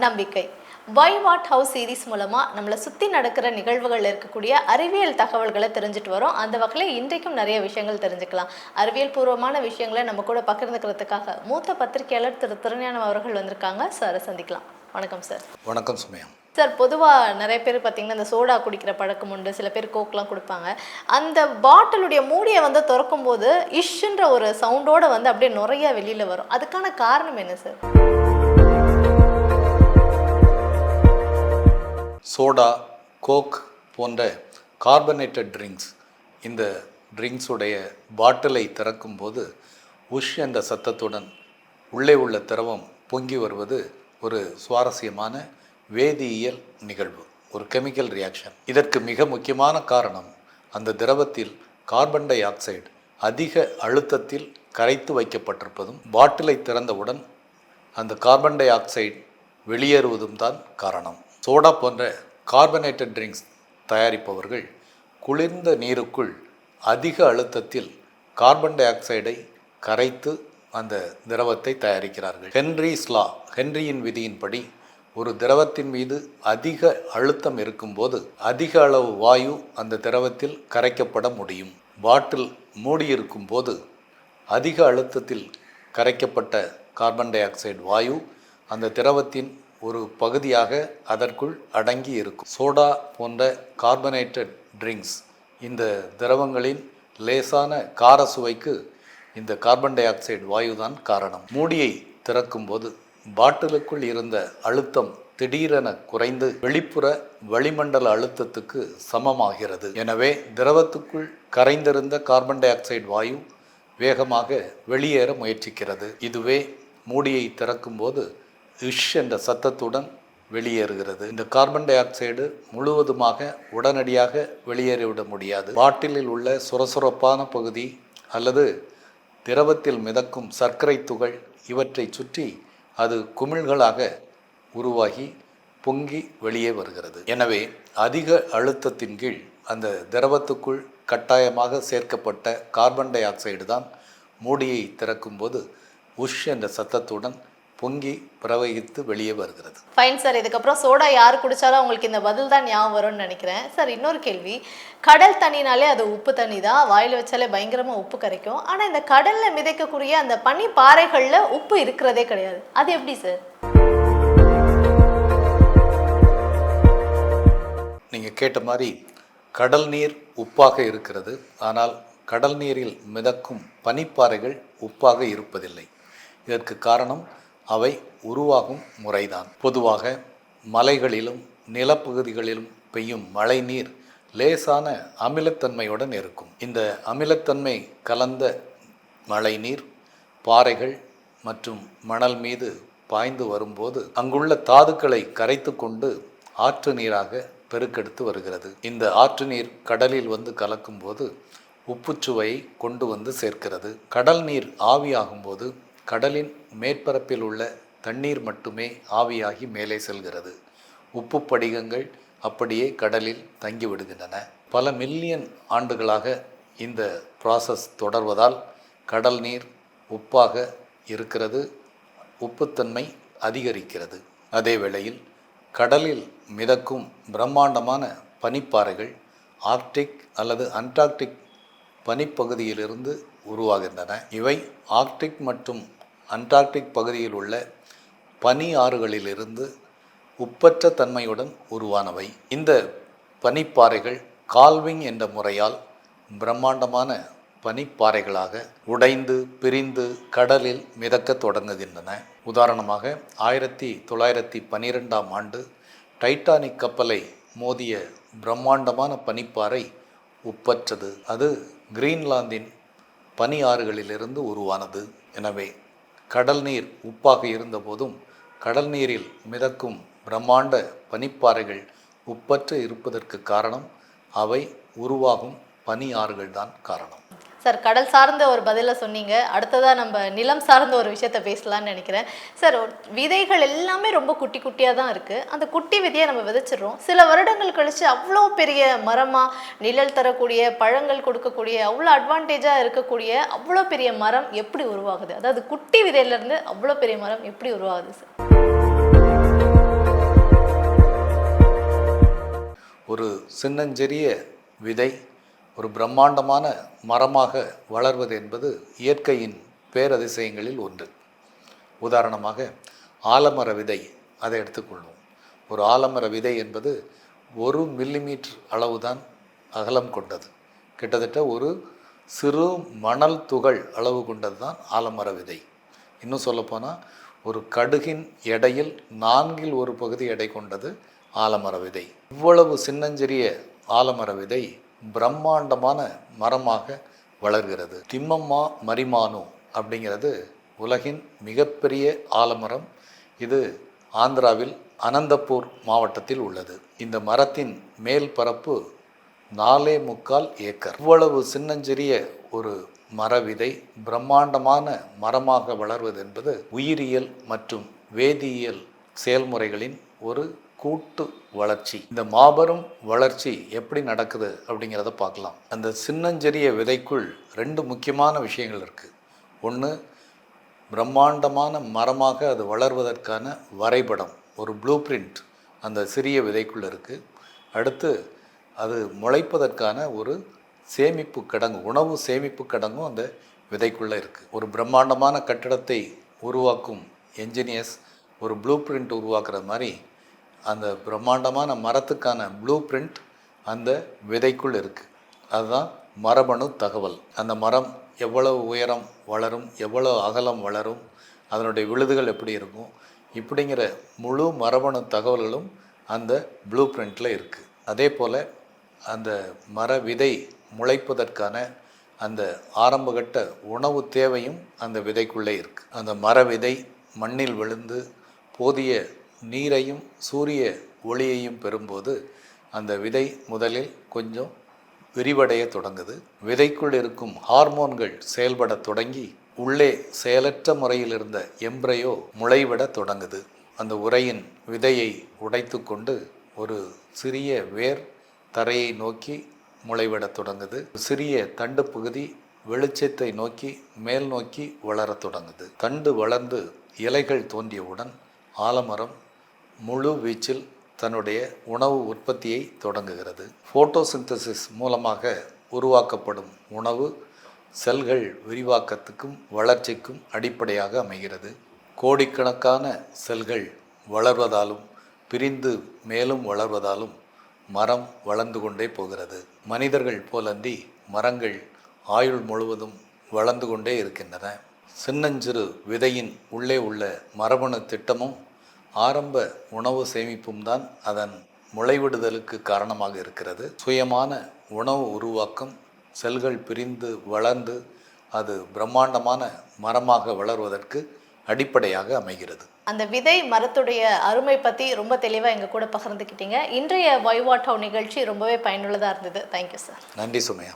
நம்பிக்கை. Why what house series மூலமா நம்மளை சுத்தி நடக்கிற நிகழ்வுகள் இருக்கக்கூடிய அறிவியல் தகவல்களை தெரிஞ்சுட்டு வரோம். அந்த வகையில் இன்றைக்கும் நிறைய விஷயங்கள் தெரிஞ்சுக்கலாம். அறிவியல் பூர்வமான விஷயங்களை நம்ம கூட பகிர்ந்துக்கிறதுக்காக மூத்த பத்திரிகையாளர் திரு. திருஞானம் அவர்கள் வந்திருக்காங்க. சாரை சந்திக்கலாம். வணக்கம் சார். வணக்கம் சுமையா. சார் பொதுவாக நிறைய பேர் பார்த்தீங்கன்னா இந்த சோடா குடிக்கிற பழக்கம் உண்டு. சில பேர் கோக்லாம் கொடுப்பாங்க. அந்த பாட்டிலுடைய மூடியை வந்து திறக்கும் போது இஷ்ன்ற ஒரு சவுண்டோட வந்து அப்படியே நுறைய வெளியில வரும். அதுக்கான காரணம் என்ன சார்? சோடா கோக் போன்ற கார்பனேட்டட் ட்ரிங்க்ஸ். இந்த ட்ரிங்க்ஸுடைய பாட்டிலை திறக்கும்போது உஷ் என்ற சத்தத்துடன் உள்ளே உள்ள திரவம் பொங்கி வருவது ஒரு சுவாரஸ்யமான வேதியியல் நிகழ்வு ஒரு கெமிக்கல் ரியாக்ஷன். இதற்கு மிக முக்கியமான காரணம் அந்த திரவத்தில் கார்பன் டை ஆக்சைடு அதிக அழுத்தத்தில் கரைத்து வைக்கப்பட்டிருப்பதும் பாட்டிலை திறந்தவுடன் அந்த கார்பன் டை ஆக்சைடு வெளியேறுவதும் தான் காரணம். சோடா போன்ற கார்பனேட்டட் ட்ரிங்க்ஸ் தயாரிப்பவர்கள் குளிர்ந்த நீருக்குள் அதிக அழுத்தத்தில் கார்பன் டை ஆக்சைடை கரைத்து அந்த திரவத்தை தயாரிக்கிறார்கள். ஹென்ரி ஸ்லா ஹென்ரியின் விதியின்படி ஒரு திரவத்தின் மீது அதிக அழுத்தம் இருக்கும்போது அதிக அளவு வாயு அந்த திரவத்தில் கரைக்கப்பட முடியும். பாட்டில் மூடியிருக்கும் போது அதிக அழுத்தத்தில் கரைக்கப்பட்ட கார்பன் டை ஆக்சைடு வாயு அந்த திரவத்தின் ஒரு பகுதியாக அதற்குள் அடங்கி இருக்கும். சோடா போன்ற கார்பனேட்டட் ட்ரிங்க்ஸ் இந்த திரவங்களின் லேசான கார சுவைக்கு இந்த கார்பன் டை ஆக்சைடு வாயு தான் காரணம். மூடியை திறக்கும்போது பாட்டிலுக்குள் இருந்த அழுத்தம் திடீரென குறைந்து வெளிப்புற வளிமண்டல அழுத்தத்துக்கு சமமாகிறது. எனவே திரவத்துக்குள் கரைந்திருந்த கார்பன் டை ஆக்சைடு வாயு வேகமாக வெளியேற முயற்சிக்கிறது. இதுவே மூடியை திறக்கும்போது இஷ் என்ற சத்தத்துடன் வெளியேறுகிறது. இந்த கார்பன் டை ஆக்சைடு முழுவதுமாக உடனடியாக வெளியேறிவிட முடியாது. பாட்டிலில் உள்ள சுரசுரப்பான பகுதி அல்லது திரவத்தில் மிதக்கும் சர்க்கரை துகள் இவற்றை சுற்றி அது குமிழ்களாக உருவாகி பொங்கி வெளியே வருகிறது. எனவே அதிக அழுத்தத்தின் கீழ் அந்த திரவத்துக்குள் கட்டாயமாக சேர்க்கப்பட்ட கார்பன் டை ஆக்சைடு தான் மூடியை திறக்கும்போது உஷ் என்ற சத்தத்துடன் பொங்கி பிரவகித்து வெளியே வருகிறது. ஃபைன் சார் இதுக்கப்புறம் சோடா யார் குடிச்சாலும் அவங்களுக்கு இந்த பதில் தான் ஞாபகம் வரும்னு நினைக்கிறேன். சார் இன்னொரு கேள்வி. கடல் தண்ணினாலே அது உப்பு தண்ணி தான். வாயில் வச்சாலே பயங்கரமா உப்பு கரைக்கும். ஆனா இந்த கடல்ல மிதக்கக்கூடிய அந்த பனி பாறைகள்ல உப்பு இருக்கிறதே கிடையாது. அது எப்படி சார் நீங்கள் கேட்ட மாதிரி கடல் நீர் உப்பாக இருக்கிறது. ஆனால் கடல் நீரில் மிதக்கும் பனிப்பாறைகள் உப்பாக இருப்பதில்லை. இதற்கு காரணம் அவை உருவாகும் முறைதான். பொதுவாக மலைகளிலும் நிலப்பகுதிகளிலும் பெய்யும் மழை நீர் லேசான அமிலத்தன்மையுடன் இருக்கும். இந்த அமிலத்தன்மை கலந்த மழை நீர் பாறைகள் மற்றும் மணல் மீது பாய்ந்து வரும்போது அங்குள்ள தாதுக்களை கரைத்து கொண்டு ஆற்று நீராக பெருக்கெடுத்து வருகிறது. இந்த ஆற்று நீர் கடலில் வந்து கலக்கும்போது உப்புச்சுவையை கொண்டு வந்து சேர்க்கிறது. கடல் நீர் ஆவியாகும்போது கடலின் மேற்பரப்பில் உள்ள தண்ணீர் மட்டுமே ஆவியாகி மேலே செல்கிறது. உப்பு படிகங்கள் அப்படியே கடலில் தங்கிவிடுகின்றன. பல மில்லியன் ஆண்டுகளாக இந்த ப்ராசஸ் தொடர்வதால் கடல் நீர் உப்பாக இருக்கிறது. உப்புத்தன்மை அதிகரிக்கிறது. அதே வேளையில் கடலில் மிதக்கும் பிரம்மாண்டமான பனிப்பாறைகள் ஆர்க்டிக் அல்லது அண்டார்க்டிக் பனிப்பகுதியிலிருந்து உருவாகின்றன. இவை ஆர்க்டிக் மற்றும் அண்டார்க்டிக் பகுதியில் உள்ள பனி ஆறுகளிலிருந்து உப்பற்ற தன்மையுடன் உருவானவை. இந்த பனிப்பாறைகள் கால்விங் என்ற முறையால் பிரம்மாண்டமான பனிப்பாறைகளாக உடைந்து பிரிந்து கடலில் மிதக்கத் தொடங்குகின்றன. உதாரணமாக ஆயிரத்தி தொள்ளாயிரத்தி பன்னிரெண்டாம் ஆண்டு டைட்டானிக் கப்பலை மோதிய பிரம்மாண்டமான பனிப்பாறை உப்பற்றது. அது கிரீன்லாந்தின் பனி ஆறுகளிலிருந்து உருவானது. எனவே கடல் நீர் உப்பாக இருந்தபோதும் கடல் நீரில் மிதக்கும் பிரம்மாண்ட பனிப்பாறைகள் உப்பற்று இருப்பதற்கு காரணம் அவை உருவாகும் பனி ஆறுகள் தான் காரணம். சார் கடல் சார்ந்த ஒரு பதிலை சொன்னீங்க. அடுத்ததாக நம்ம நிலம் சார்ந்த ஒரு விஷயத்த பேசலாம்னு நினைக்கிறேன். சார் விதைகள் எல்லாமே ரொம்ப குட்டி குட்டியாக தான் இருக்குது அந்த குட்டி விதையை நம்ம விதைச்சிடுறோம். சில வருடங்கள் கழித்து அவ்வளோ பெரிய மரமாக நிழல் தரக்கூடிய பழங்கள் கொடுக்கக்கூடிய அவ்வளோ அட்வான்டேஜாக இருக்கக்கூடிய அவ்வளோ பெரிய மரம் எப்படி உருவாகுது? அதாவது குட்டி விதையிலேருந்து அவ்வளோ பெரிய மரம் எப்படி உருவாகுது சார்? ஒரு சின்னஞ்சிறிய விதை ஒரு பிரம்மாண்டமான மரமாக வளர்வது என்பது இயற்கையின் பேரதிசயங்களில் ஒன்று. உதாரணமாக ஆலமர விதை அதை எடுத்துக்கொள்வோம் ஒரு ஆலமர விதை என்பது ஒரு மில்லிமீட்டர் அளவுதான் அகலம் கொண்டது. கிட்டத்தட்ட ஒரு சிறு மணல் துகள் அளவு கொண்டது தான் ஆலமர விதை. இன்னும் சொல்லப்போனால் ஒரு கடுகின் எடையில் நான்கில் ஒரு பகுதி எடை கொண்டது ஆலமர விதை. இவ்வளவு சின்னஞ்சிறிய ஆலமர விதை பிரம்மாண்டமான மரமாக வளர்கிறது. திம்மம்மா மரிமானு அப்படிங்கிறது உலகின் மிகப்பெரிய ஆலமரம். இது ஆந்திராவில் அனந்தபூர் மாவட்டத்தில் உள்ளது. இந்த மரத்தின் மேல் பரப்பு நாலே முக்கால் ஏக்கர். இவ்வளவு சின்னஞ்சிறிய ஒரு மரவிதை பிரம்மாண்டமான மரமாக வளர்வது என்பது உயிரியல் மற்றும் வேதியியல் செயல்முறைகளின் ஒரு கூட்டு வளர்ச்சி. இந்த மாபெரும் வளர்ச்சி எப்படி நடக்குது அப்படிங்கிறத பார்க்கலாம். அந்த சின்னஞ்சிறிய விதைக்குள் ரெண்டு முக்கியமான விஷயங்கள் இருக்குது ஒன்று பிரம்மாண்டமான மரமாக அது வளர்வதற்கான வரைபடம் ஒரு ப்ளூ பிரிண்ட் அந்த சிறிய விதைக்குள் இருக்குது அடுத்து அது முளைப்பதற்கான ஒரு சேமிப்பு கிடங்கு உணவு சேமிப்பு கிடங்கும் அந்த விதைக்குள்ளே இருக்குது ஒரு பிரம்மாண்டமான கட்டிடத்தை உருவாக்கும் என்ஜினியர்ஸ் ஒரு ப்ளூ பிரிண்ட் உருவாக்குற மாதிரி அந்த பிரம்மாண்டமான மரத்துக்கான ப்ளூ பிரிண்ட் அந்த விதைக்குள் இருக்குது அதுதான் மரபணு தகவல். அந்த மரம் எவ்வளவு உயரம் வளரும் எவ்வளவு அகலம் வளரும் அதனுடைய விழுதுகள் எப்படி இருக்கும் இப்படிங்கிற முழு மரபணு தகவல்களும் அந்த ப்ளூ பிரிண்டில் இருக்குது அதே போல் அந்த மர விதை முளைப்பதற்கான அந்த ஆரம்பகட்ட உணவு தேவையும் அந்த விதைக்குள்ளே இருக்குது அந்த மர விதை மண்ணில் விழுந்து போதிய நீரையும் சூரிய ஒளியையும் பெறும்போது அந்த விதை முதலில் கொஞ்சம் விரிவடைய தொடங்குது. விதைக்குள் இருக்கும் ஹார்மோன்கள் செயல்பட தொடங்கி உள்ளே செயலற்ற முறையில் இருந்த எம்ப்ரையோ முளைவிட தொடங்குது. அந்த உரையின் விதையை உடைத்து கொண்டு ஒரு சிறிய வேர் தரையை நோக்கி முளைவிடத் தொடங்குது. சிறிய தண்டு பகுதி வெளிச்சத்தை நோக்கி மேல் நோக்கி வளரத் தொடங்குது. தண்டு வளர்ந்து இலைகள் தோன்றியவுடன் ஆலமரம் முழு வீச்சில் தன்னுடைய உணவு உற்பத்தியை தொடங்குகிறது. ஃபோட்டோசிந்தசிஸ் மூலமாக உருவாக்கப்படும் உணவு செல்கள் விரிவாக்கத்துக்கும் வளர்ச்சிக்கும் அடிப்படையாக அமைகிறது. கோடிக்கணக்கான செல்கள் வளர்வதாலும் பிரிந்து மேலும் வளர்வதாலும் மரம் வளர்ந்து கொண்டே போகிறது. மனிதர்கள் போலன்றி மரங்கள் ஆயுள் முழுவதும் வளர்ந்து கொண்டே இருக்கின்றன. சின்னஞ்சிறு விதையின் உள்ளே உள்ள மரபணு திட்டமும் ஆரம்ப உணவு சேமிப்பும் தான் அதன் முளைவிடுதலுக்கு காரணமாக இருக்கிறது. சுயமான உணவு உருவாக்கம் செல்கள் பிரிந்து வளர்ந்து அது பிரம்மாண்டமான மரமாக வளர்வதற்கு அடிப்படையாக அமைகிறது. அந்த விதை மரத்துடைய அருமை பற்றி ரொம்ப தெளிவாக எங்கள் கூட பகிர்ந்துக்கிட்டீங்க. இன்றைய வைவாட்டோ நிகழ்ச்சி ரொம்பவே பயனுள்ளதாக இருந்தது. தேங்க்யூ சார் நன்றி சுமையா.